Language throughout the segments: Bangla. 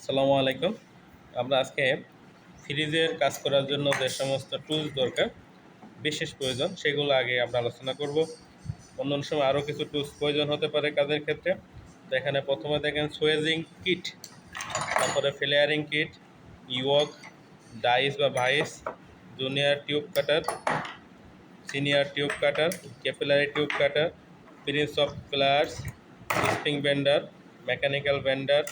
আসসালামু আলাইকুম। আমরা আজকে ফ্রিজের কাজ করার জন্য যে সমস্ত টুলস দরকার, বিশেষ প্রয়োজন, সেগুলো আগে আমরা আলোচনা করব। অন্য অন্য সময় আরও কিছু টুলস প্রয়োজন হতে পারে কাজের ক্ষেত্রে। তো এখানে প্রথমে দেখেন সোয়েজিং কিট তারপরে ফ্লেয়ারিং কিট ইওক ডাইস বা vice, junior tube cutter, senior tube cutter, capillary tube cutter, pinch off pliers spring bender, mechanical bender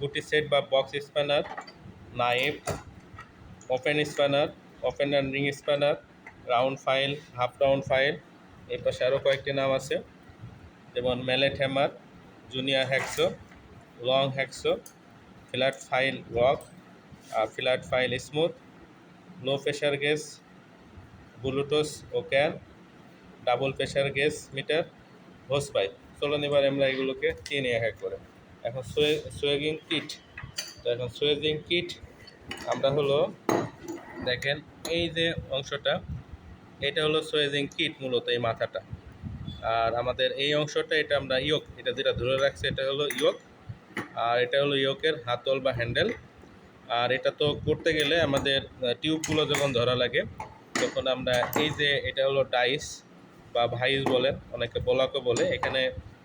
গুটি সেট বা box spanner, knife, open spanner, open and ring spanner, round file, half round file, এই পাশে আরও কয়েকটি নাম আছে। যেমন mallet hammer, junior hacksaw, long hacksaw flat file rough R flat file smooth, low pressure gauge Bluetooth O can, double pressure gauge meter, hose pipe. চলুন এবার আমরা এগুলোকে চিনি এক এক করে। এখন সোয়ে সোয়েগিং কিট। তো এখন সোয়েজিং কিট, আমরা হলো, দেখেন এই যে অংশটা, এটা হলো সোয়েজিং কিট মূলত এই মাথাটা। আর আমাদের এই অংশটা, এটা আমরা ইয়োক, এটা যেটা ধরে রাখছে, এটা হলো ইয়োক। আর এটা হলো ইয়োকের হাতল বা হ্যান্ডেল। আর এটা তো করতে গেলে আমাদের টিউবগুলো যখন ধরা লাগে, তখন আমরা এই যে, এটা হলো ডাইস বা ভাইস বলেন অনেকে বলাকও বলে, এখানে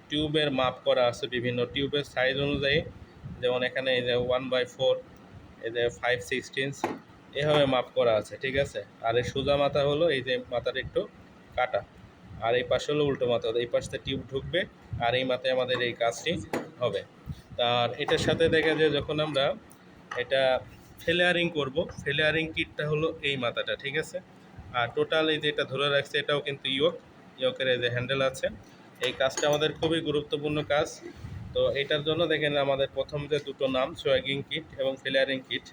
টিউবের মাপ করা আছে বিভিন্ন টিউবের সাইজ অনুযায়ী। যেমন এখানে এই যে ওয়ান বাই ফোর এই যে ফাইভ সিক্সটিন্স এভাবে মাপ করা আছে, ঠিক আছে? আর এই সোজা মাথা হলো এই যে মাথাটা একটু কাটা। আর এই পাশে হলো উল্টো মাথা, এই পাশে টিউব ঢুকবে, আর এই মাথায় আমাদের এই কাজটি হবে। আর এটার সাথে দেখা যায় যখন আমরা এটা ফেলেয়ারিং করব ফেলিয়ারিং কিটটা হলো এই মাথাটা, ঠিক আছে? আর টোটাল এই যে এটা ধরে রাখছে, এটাও কিন্তু ইয়ক, ইয়কের এই যে হ্যান্ডেল আছে। এই কাজটা আমাদের খুবই গুরুত্বপূর্ণ কাজ। তো এটার জন্য দেখেন আমাদের প্রথম যে দুটো নাম, সোয়াগিং কিট এবং ফিলারিং কিট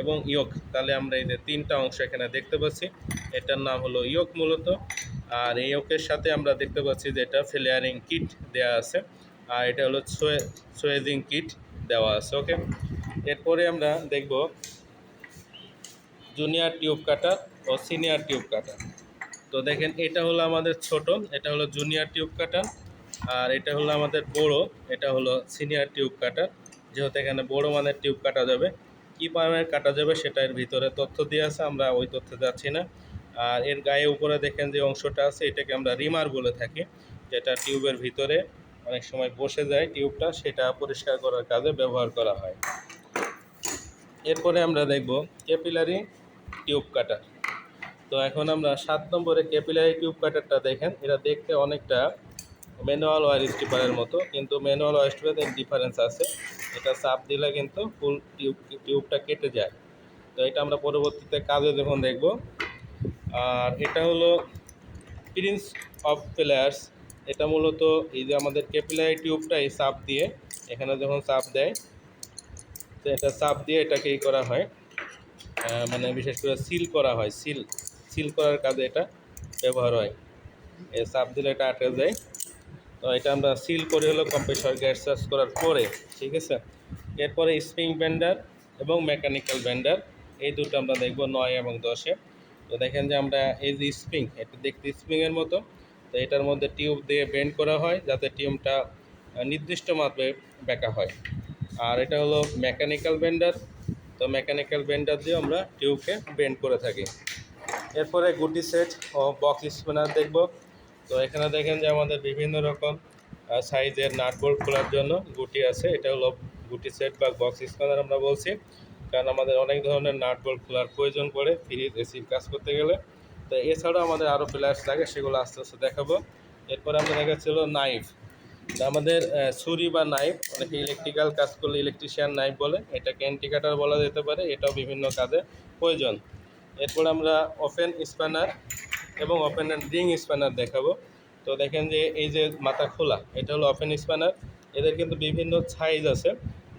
এবং ইয়োক। তাহলে আমরা এই যে তিনটা অংশ এখানে দেখতে পাচ্ছি। এটার নাম হলো ইয়োক মূলত। আর এই ইয়োকের সাথে আমরা দেখতে পাচ্ছি যে এটা ফিলিয়ারিং কিট দেওয়া আছে। আর এটা হলো সোয়ে, সোয়েজিং কিট দেওয়া আছে, ওকে? এরপরে আমরা দেখব জুনিয়র টিউব কাটার ও সিনিয়র টিউব কাটার। তো দেখেন এটা হলো আমাদের ছোট, এটা হলো জুনিয়র টিউব কাটার। আর এটা হলো আমাদের বড়, এটা হলো সিনিয়র টিউব কাটার যেহেতু এখানে বড় মানের টিউব কাটা যাবে, কী পরিমাণে কাটা যাবে সেটা এর ভিতরে তথ্য দিয়ে আছে, আমরা ওই তথ্যে যাচ্ছি না। আর এর গায়ে উপরে দেখেন যে অংশটা আছে, এটাকে আমরা রিমার বলে থাকি, যেটা টিউবের ভিতরে অনেক সময় বসে যায় টিউবটা, সেটা পরিষ্কার করার কাজে ব্যবহার করা হয়। এরপরে আমরা দেখব ক্যাপিলারি টিউব কাটার তো এখন আমরা সাত নম্বরে ক্যাপিলারি টিউব কাটারটা দেখেন, এটা দেখতে অনেকটা ম্যানুয়াল ওয়ার স্টিপারের মতো, কিন্তু ম্যানুয়াল ওয়ার স্টিপারের ডিফারেন্স আছে। এটা চাপ দিলে কিন্তু ফুল টিউব টিউবটা কেটে যায়। তো এটা আমরা পরবর্তীতে কাজে যখন দেখব, আর এটা হলো প্রিন্স অফ প্লেয়ার্স এটা মূলত এই যে আমাদের ক্যাপিলারি টিউবটা এই চাপ দিয়ে, এখানে যখন চাপ দেয়, তো এটা চাপ দিয়ে এটাকে ই করা হয়। মানে বিশেষ করে সিল করা হয় সিল সিল করার কাজে এটা ব্যবহার হয়। চাপ দিলে এটা আটকে যায়। তো এটা আমরা সিল করে হলো কম্প্রেসর গ্যাস চার্জ করার পরে, ঠিক আছে? এরপরে স্প্রিং ব্যান্ডার এবং মেকানিক্যাল ব্যান্ডার এই দুটো আমরা দেখব নয় এবং দশে। তো দেখেন যে আমরা এই যে স্প্রিং এটা দেখতে স্প্রিংয়ের মতো। তো এটার মধ্যে টিউব দিয়ে বেন্ড করা হয়, যাতে টিউবটা নির্দিষ্ট মাপে বেঁকা হয়। আর এটা হলো মেকানিক্যাল বেন্ডার তো মেকানিক্যাল বেন্ডার দিয়ে আমরা টিউবকে বেন্ড করে থাকি। এরপরে গুটি সেট ও বক্স স্পিনার দেখব। তো এখানে দেখেন যে আমাদের বিভিন্ন রকম সাইজের নাট বোল্ট খোলার জন্য গুটি আছে। এটা হলো গুটি সেট বা বক্স স্পিনার আমরা বলছি। কারণ আমাদের অনেক ধরনের নাট বোল্ট খোলার প্রয়োজন পড়ে ফ্রিজ এসির কাজ করতে গেলে। তো এছাড়াও আমাদের আরও প্লেয়ার্স লাগে সেগুলো আস্তে আস্তে দেখাবো। এরপরে আমরা দেখাচ্ছিল নাইফ। আমাদের ছুরি বা নাইফ, অনেকে ইলেকট্রিক্যাল কাজ করলে ইলেকট্রিশিয়ান নাইফ বলে এটাকে অ্যান্টিকাটার বলা যেতে পারে, এটাও বিভিন্ন কাজে প্রয়োজন। এরপর আমরা ওপেন স্প্যানার এবং ওপেন অ্যান্ড রিং স্প্যানার দেখাবো। তো দেখেন যে এই যে মাথা খোলা, এটা হলো ওপেন স্প্যানার এদের কিন্তু বিভিন্ন সাইজ আছে,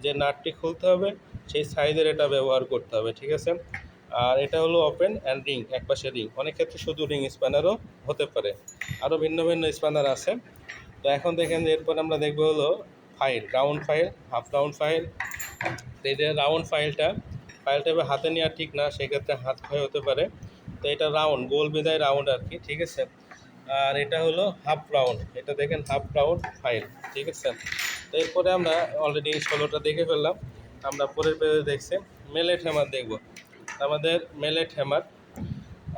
যে নাটটি খুলতে হবে, সেই সাইজের এটা ব্যবহার করতে হবে, ঠিক আছে? আর এটা হলো ওপেন অ্যান্ড রিং একপাশে রিং অনেক ক্ষেত্রে শুধু রিং স্প্যানারও হতে পারে। আরও ভিন্ন ভিন্ন স্প্যানার আছে। তো এখন দেখেন যে এরপর আমরা দেখব হলো file round file half round file এই যে রাউন্ড ফাইলটা ফাইলটা হাতে নেওয়া ঠিক না, সেক্ষেত্রে হাত ক্ষয় হতে পারে। তো এটা রাউন্ড গোল বিদায় রাউন্ড আর কি ঠিক আছে? আর এটা হলো হাফ রাউন্ড এটা দেখেন হাফ রাউন্ড ফাইল ঠিক আছে? তো এরপরে আমরা অলরেডি ষোলোটা দেখে ফেললাম, আমরা পরের পেজে দেখছি মেলেট হ্যামার দেখব। আমাদের মেলেট হ্যামার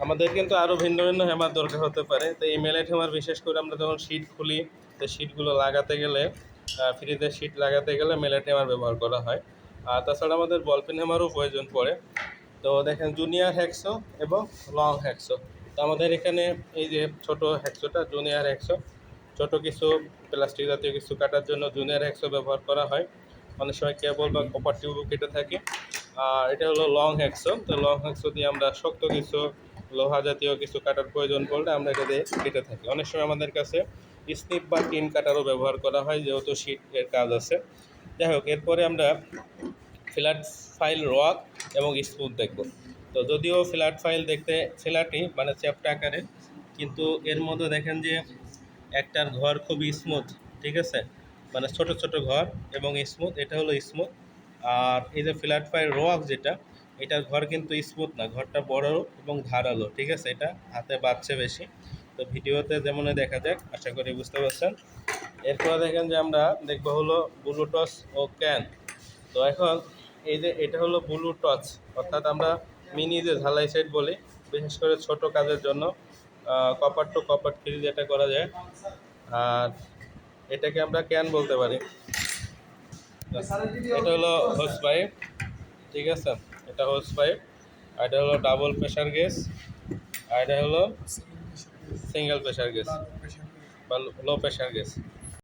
আমাদের কিন্তু আরও ভিন্ন ভিন্ন হ্যামার দরকার হতে পারে, তো এই মেলেট হ্যামার বিশেষ করে আমরা যখন শীট খুলি, তো শীটগুলো লাগাতে গেলে ফ্রিজের শীট লাগাতে গেলে মেলেট হ্যামার ব্যবহার করা হয়। আর তাছাড়া আমাদের বলপেন হ্যামারও প্রয়োজন পড়ে। তো দেখেন জুনিয়র হ্যাক্সো এবং লং হ্যাক্সো তো আমাদের এখানে এই যে ছোট হ্যাক্সোটা জুনিয়র হ্যাক্সো ছোট কিছু প্লাস্টিক জাতীয় কিছু কাটার জন্য জুনিয়র হ্যাক্সো ব্যবহার করা হয়। অনেক সময় কেবল বা কপার টিউবও কেটে থাকি। আর এটা হলো লং হ্যাক্সো তো লং হ্যাক্সো দিয়ে আমরা শক্ত কিছু, লোহা জাতীয় কিছু কাটার প্রয়োজন পড়লে আমরা এটা দিয়ে কেটে থাকি। অনেক সময় আমাদের কাছে স্নিপ বা টিন কাটারও ব্যবহার করা হয়, যেহেতু শীট এর কাজ আছে। যাই হোক, এরপরে আমরা ফ্ল্যাট ফাইল রক এবং স্মুথ দেখব। তো যদিও ফ্ল্যাট ফাইল দেখতে ফ্ল্যাটই মানে চ্যাপ্টা আকারে, কিন্তু এর মধ্যে দেখেন যে একটার ঘর খুবই স্মুথ, ঠিক আছে? মানে ছোট ছোট ঘর এবং স্মুথ, এটা হলো স্মুথ। আর এই যে ফ্ল্যাট ফাইল রক যেটা, এটার ঘর কিন্তু স্মুথ না, ঘরটা বড় এবং ধারালো, ঠিক আছে? এটা হাতে বাজছে বেশি। তো ভিডিওতে যেমন দেখা যাক, আশা করি বুঝতে পারছেন। এরপরে দেখেন যে আমরা দেখব হলো ব্লুটস ও ক্যান। তো এখন এই যে এটা হলো ব্লু টচ অর্থাৎ আমরা মিনি যে ঝালাই সেট বলি, বিশেষ করে ছোট কাজের জন্য কপার টু কপার থ্রি যেটা করা যায়। আর এটাকে আমরা ক্যান বলতে পারি। এটা হলো হোস পাইপ ঠিক আছে? এটা হোস পাইপ আর এটা হলো ডাবল প্রেশার গ্যাস আর এটা হলো সিঙ্গেল প্রেশার গ্যাস বা লো প্রেশার গ্যাস